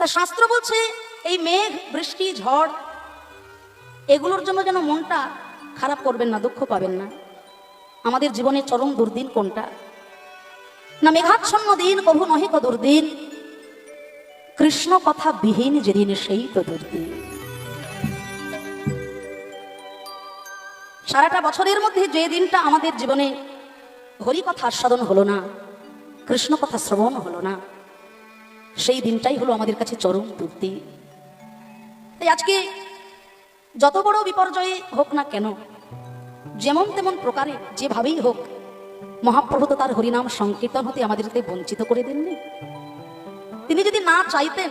তা শাস্ত্র বলছে, এই মেঘ, বৃষ্টি, ঝড়, এগুলোর জন্য যেন মনটা খারাপ করবেন না, দুঃখ পাবেন না। আমাদের জীবনে চরম দুর্দিন কোনটা? না মেঘাচ্ছন্ন দিন, কভু নহে কো দুর্দিন কৃষ্ণ কথা বিহীন যেদিন সেই তো দুর্দিন সারাটা বছরের মধ্যে যে দিনটা আমাদের জীবনে হরি কথা আস্বাদন হলো না, কৃষ্ণ কথা শ্রবণ হলো না সেই দিনটাই হলো আমাদের কাছে চরম দুর্দিন তাই আজকে যত বড় বিপর্যয়ে হোক না কেন, যেমন তেমন প্রকারে যেভাবেই হোক, মহাপ্রভু তো তার হরিনাম সংকীর্তন হতে আমাদেরকে বঞ্চিত করে দেননি। তিনি যদি না চাইতেন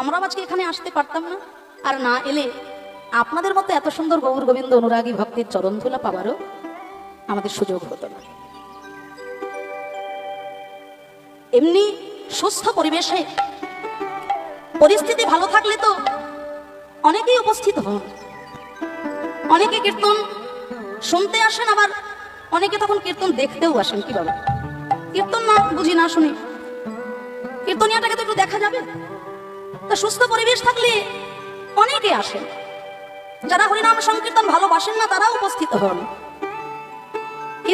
আমরা আজকে এখানে আসতে পারতাম না। আর না এলে আপনাদের মতো এত সুন্দর গৌর গোবিন্দ অনুরাগী ভক্তের চরণ ধুলা পাওয়ারও আমাদের সুযোগ হতো না। এমনি সুস্থ পরিবেশে। পরিস্থিতি ভালো থাকলে তো অনেকেই উপস্থিত হন। অনেকে কীর্তন শুনতে আসেন, আবার অনেকে তখন কীর্তন দেখতেও আসেন কীভাবে কীর্তন না বুঝি, না শুনি। কীর্তনিয়াটাকে তো একটু দেখা যাবে। তা সুস্থ পরিবেশ থাকলে অনেকে আসেন। যারা হরিনাম সংকীর্তন ভালোবাসেন না, তারাও উপস্থিত হন।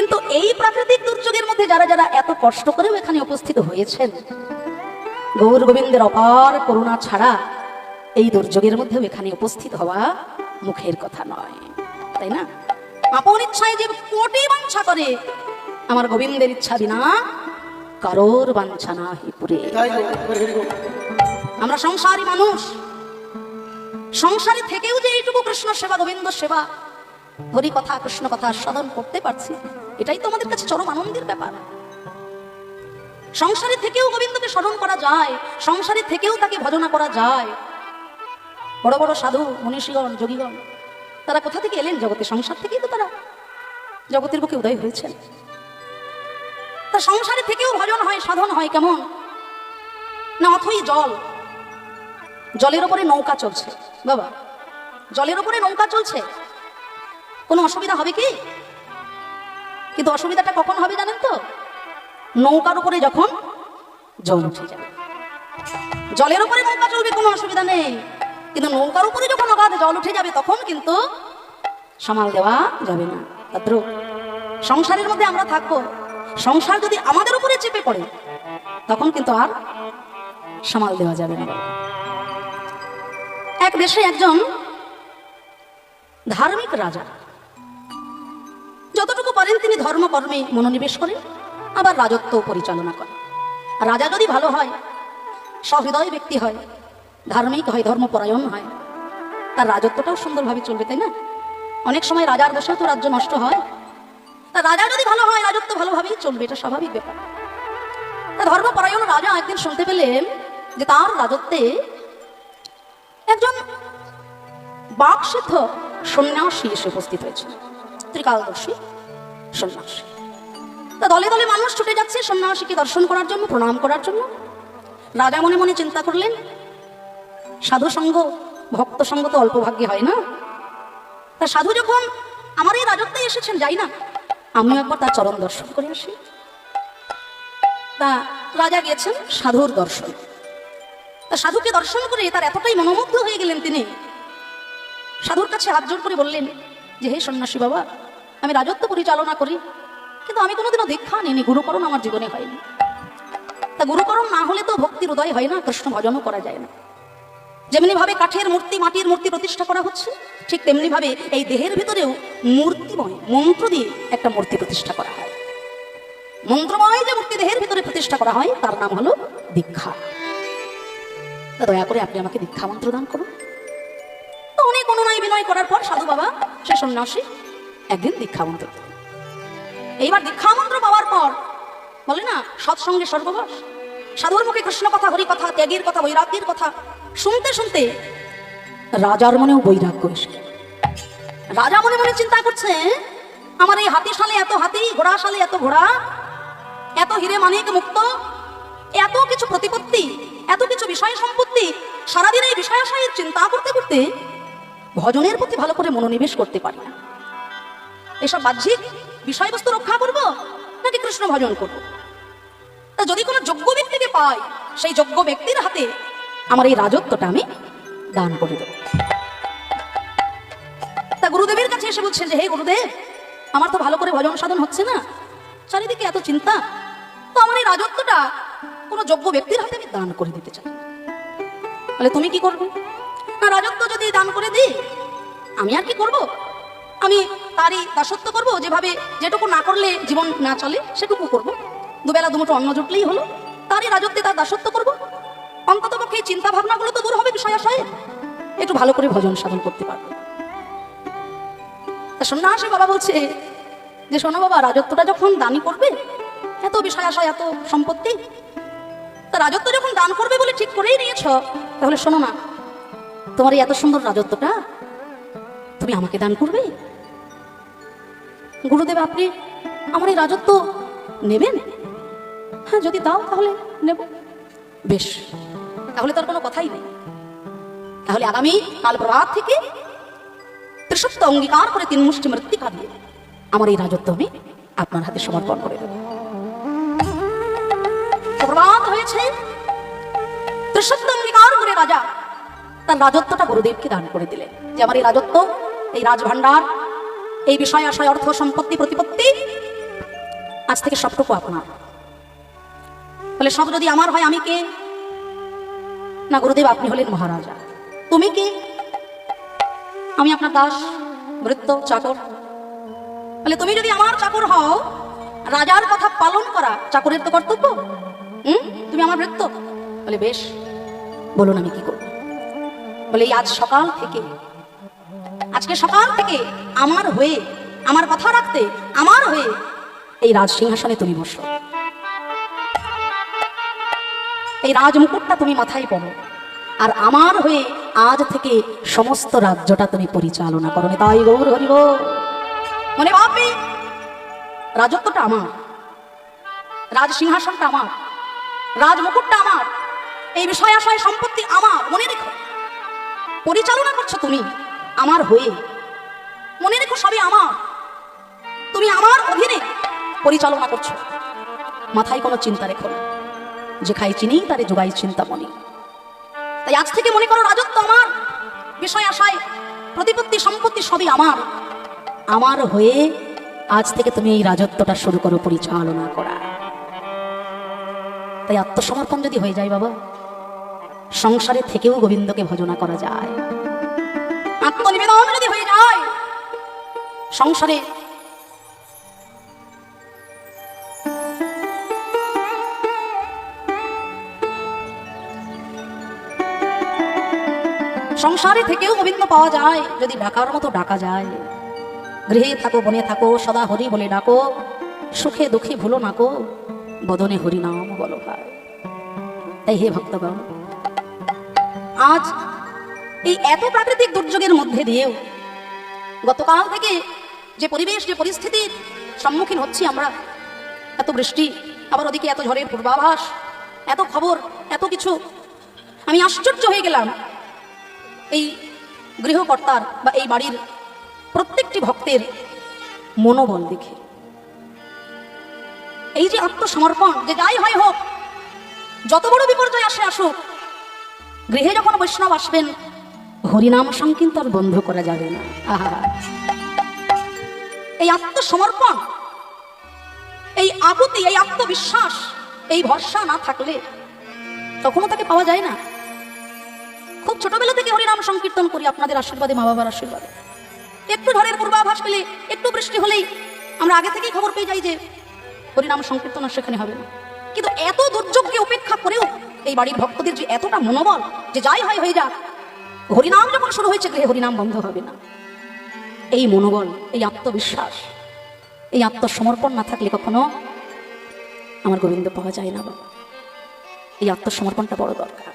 কিন্তু এই প্রাকৃতিক দুর্যোগের মধ্যে যারা যারা এত কষ্ট করেও এখানে উপস্থিত হয়েছেন গৌর গোবিন্দের অপার করুণা ছাড়া এই দুর্যোগের মধ্যেও এখানে উপস্থিত হওয়া মুখের কথা নয় তাই না আপন ইচ্ছায় যে কোটি বাঞ্ছা করে আমার গোবিন্দের ইচ্ছা বিনা কারোর বাঞ্ছা না পুরে তাই গো, হরি গো। আমরা সংসারী মানুষ সংসারে থেকেও যে এইটুকু কৃষ্ণ সেবা গোবিন্দ সেবা হরি কথা কৃষ্ণ কথা সাধন করতে পারছি এটাই তো আমাদের কাছে চরম আনন্দের ব্যাপার। সংসারে থেকেও গোবিন্দকে স্মরণ করা যায়, সংসারে থেকেও তাকে ভজনা করা যায়। বড় বড় সাধু, মনীষীগণ, যোগীগণ, তারা কোথা থেকে এলেন জগতে? সংসার থেকেই তো তারা জগতের বুকে উদয় হয়েছেন। তা সংসারে থেকেও ভজন হয়, সাধন হয় কেমন? না অথই জল। জলের ওপরে নৌকা চলছে। বাবা, জলের ওপরে নৌকা চলছে? কোনো অসুবিধা হবে কি? কিন্তু অসুবিধাটা কখন হবে জানেন তো? নৌকার উপরে যখন জল উঠে যাবে। জলের উপরে নৌকা চলবে, কোনো অসুবিধা নেই। কিন্তু নৌকার উপরে যখন অগাধ জল উঠে যাবে, তখন কিন্তু সামাল দেওয়া যাবে না। ভদ্র, সংসারের মধ্যে আমরা থাকব। সংসার যদি আমাদের উপরে চেপে পড়ে, তখন কিন্তু আর সামাল দেওয়া যাবে না। এক দেশে একজন ধার্মিক রাজা পারেন তিনি ধর্মকর্মে মনোনিবেশ করেন, আবার রাজত্ব পরিচালনা করেন। রাজা যদি ভালো হয়, সহৃদয় ব্যক্তি হয়, ধার্মিক হয়, ধর্মপরায়ণ হয়, তার রাজত্বটাও সুন্দরভাবে চলবে, তাই না? অনেক সময় রাজার দোষেও তো রাজ্য নষ্ট হয়। তা রাজা যদি ভালো হয়, রাজত্ব ভালোভাবেই চলবে, এটা স্বাভাবিক ব্যাপার। তা ধর্মপরায়ণ রাজা একদিন শুনতে পেলেন যে তার রাজত্বে একজন বাকসিদ্ধ সন্ন্যাসী এসে উপস্থিত হয়েছে ত্রিকালদর্শী। সন্ন্যাসী। তা দলে দলে মানুষ ছুটে যাচ্ছে সন্ন্যাসীকে দর্শন করার জন্য, প্রণাম করার জন্য। রাজা মনে মনে চিন্তা করলেন, সাধু সঙ্গ, ভক্ত সঙ্গ তো অল্প ভাগ্যে হয় না। তা সাধু যখন আমার এই রাজত্বে এসেছেন, যাই না, আমিও একবার তার চরণ দর্শন করে আসি। তা রাজা গিয়েছেন সাধুর দর্শন। তা সাধুকে দর্শন করে তার এতটাই মনোমুগ্ধ হয়ে গেলেন তিনি। সাধুর কাছে হাত জোর করে বললেন, যে হে সন্ন্যাসী বাবা আমি রাজত্ব পরিচালনা করি, কিন্তু আমি কোনোদিনও দীক্ষা নিইনি, গুরুকরণ আমার জীবনে হয়নি। তা গুরুকরণ না হলে তো ভক্তির উদয় হয় না, কৃষ্ণ ভজনও করা যায় না। যেমনি ভাবে কাঠের মূর্তি, মাটির মূর্তি প্রতিষ্ঠা করা হচ্ছে, ঠিক তেমনি ভাবে এই দেহের ভিতরেও মূর্তিময়, মন্ত্র দিয়ে একটা মূর্তি প্রতিষ্ঠা করা হয়। মন্ত্রময় যে মূর্তি দেহের ভিতরে প্রতিষ্ঠা করা হয়, তার নাম হলো দীক্ষা। দয়া করে আপনি আমাকে দীক্ষা মন্ত্র দান করুন। অনেক অনুনয় বিনয় করার পর সাধু বাবা, সে সন্ন্যাসী একদিন দীক্ষা মন্ত্র। এইবার দীক্ষা মন্ত্র পাওয়ার পর, বলে না, সৎসঙ্গে সর্ববাস সাধুর মুখে কৃষ্ণ কথা, হরি কথা, ত্যাগের কথা, বৈরাগ্যের কথা, শুনতে শুনতে রাজার মনেও বৈরাগ্য এসে রাজা মনে মনে চিন্তা করছে, আমার এই হাতি সালে এত হাতি, ঘোড়া সালে এত ঘোড়া, এত হিরে মানিক মুক্ত, এত কিছু প্রতিপত্তি, এত কিছু বিষয় সম্পত্তি, সারাদিন এই বিষয়াশয়ের চিন্তা করতে করতে ভজনের প্রতি ভালো করে মনোনিবেশ করতে পারি না। এসব বাহ্যিক বিষয়বস্তু রক্ষা করব নাকি কৃষ্ণ ভজন করব? তা যদি কোনো যোগ্য ব্যক্তিকে পাই, সেই যোগ্য ব্যক্তির হাতে আমার এই রাজত্বটা আমি দান করে দেব। তা গুরুদেবের কাছে এসে বলছেন যে, হে গুরুদেব, আমার তো ভালো করে ভজন সাধন হচ্ছে না। চারিদিকে এত চিন্তা। তো আমার এই রাজত্বটা কোনো যোগ্য ব্যক্তির হাতে আমি দান করে দিতে চাই। বলে তুমি কি করবে? না, রাজত্ব যদি দান করে দিই, আমি আর কি করব? আমি তারই দাসত্ব করব, যেভাবে যেটুকু না করলে জীবন না চলে, সেটুকু করব। দুবেলা দুমুঠো অন্ন জুটলেই হলো, তারই রাজত্বে তার দাসত্ব করব। অন্তত পক্ষে এই চিন্তা ভাবনাগুলো তো দূর হবে বিষয় আশায়। একটু ভালো করে ভজন সাধন করতে পারবে। তা সন্ন্যাসী বাবা বলছে, যে শোনো বাবা, রাজত্বটা যখন দানই করবে, এত বিষয় এত সম্পত্তি, তা রাজত্ব যখন দান করবে বলে ঠিক করেই নিয়েছ, তাহলে শোনো না তোমার এই এত সুন্দর রাজত্বটা, তুমি আমাকে দান করবে? গুরুদেব, আপনি আমার এই রাজত্ব নেবেন? হ্যাঁ যদি দাও তাহলে নেব। বেশ, তাহলে তার কোনো কথাই নেই। তাহলে আগামী কাল প্রভাত থেকে ত্রিসত্য অঙ্গীকার করে তিন মুষ্টি মৃত্তিকা দিয়ে আমার এই রাজত্ব আমি আপনার হাতে সমর্পণ করে প্রভাত হয়েছে। ত্রিসত্য অঙ্গীকার করে রাজা তার রাজত্বটা গুরুদেবকে দান করে দিলেন যে আমার এই রাজত্ব, এই রাজভাণ্ডার এই বিষয় আশয়, অর্থ, সম্পত্তি, প্রতিপত্তি, আজ থেকে সবটুকু আপনার। বলে সব যদি আমার হয়, আমি কে? না, গুরুদেব, আপনি হলেন মহারাজা। তুমি কি? আমি আপনার দাস বৃত্ত চাকর। বলে তুমি যদি আমার চাকর হও, রাজার কথা পালন করা, চাকরের তো কর্তব্য। হুম? তুমি আমার বৃত্ত বলে, বেশ, বলুন আমি কি করব? বলে আজ সকাল থেকে আজকে সকাল থেকে আমার হয়ে, আমার কথা রাখতে আমার হয়ে এই রাজ সিংহাসনে তুমি বসো। এই রাজমুকুটটা তুমি মাথায় পড়ো। আর আমার হয়ে আজ থেকে সমস্ত রাজ্যটা তুমি পরিচালনা করো। তাই গৌর হরিব মনে ভাববি, রাজত্বটা আমার রাজ সিংহাসনটা আমার, রাজমুকুটটা আমার, এই বিষয় আশয় সম্পত্তি আমার। মনে রেখো, পরিচালনা করছ তুমি। আমার হয়ে। মনে রেখো সবই আমার। তুমি আমার অধীনে পরিচালনা করছ। মাথায় কোনো চিন্তা রেখো না। যে খাই চিনি, তারে যোগাই চিন্তা মনে। তাই আজ থেকে মনে করো রাজত্ব আমার। বিষয় আশায়, প্রতিপত্তি, সম্পত্তি সবই আমার। আমার হয়ে আজ থেকে তুমি এই রাজত্বটা শুরু করো পরিচালনা করা। তাই আত্মসমর্পণ যদি হয়ে যায় বাবা, সংসারে থেকেও গোবিন্দকে ভজনা করা যায়। আত্মনিবেদন যদি হয়ে যায়। সংসারে সংসারে থেকেও গোবিন্দ পাওয়া যায়, যদি ডাকার মতো ডাকা যায়। গৃহে থাকো, বনে থাকো, সদা হরি বলে ডাকো, সুখে দুঃখে ভুলো নাকো বদনে হরি নাম বলো ভাই। তাই হে ভক্তগণ, আজ এই এত প্রাকৃতিক দুর্যোগের মধ্যে দিয়েও গতকাল থেকে যে পরিবেশ, যে পরিস্থিতির সম্মুখীন হচ্ছি আমরা, এত বৃষ্টি, আবার ওদিকে এত ঝড়ের পূর্বাভাস, এত খবর, এত কিছু, আমি আশ্চর্য হয়ে গেলাম। এই গৃহকর্তার বা এই বাড়ির প্রত্যেকটি ভক্তের মনোবল দেখে। এই যে আত্মসমর্পণ, যে যাই হয় হোক, যত বড় বিপর্যয় আসে আসুক, গৃহে যখন বৈষ্ণব আসবেন হরিনাম সংকীর্তন বন্ধ করা যাবে না। এই আত্মসমর্পণ, এই আকুতি এই আত্মবিশ্বাস, এই ভরসা না থাকলে তখনও তাকে পাওয়া যায় না। খুব ছোটবেলা থেকে হরিনাম সংকীর্তন করি, আপনাদের আশীর্বাদে, মা বাবার আশীর্বাদে। একটু ঝড়ের পূর্বাভাস পেলে, একটু বৃষ্টি হলেই আমরা আগে থেকেই খবর পেয়ে যাই যে হরিনাম সংকীর্তন আর সেখানে হবে না। কিন্তু এত দুর্যোগকে উপেক্ষা করেও এই বাড়ির ভক্তদের যে এতটা মনোবল, যে যাই হয় হয়ে যাক হরিনাম যখন শুরু হয়েছে গৃহে হরিনাম বন্ধ হবে না। এই মনোবল, এই আত্মবিশ্বাস, এই আত্মসমর্পণ না থাকলে কখনো আমার গোবিন্দ পাওয়া যায় না বাবা। এই আত্মসমর্পণটা বড় দরকার।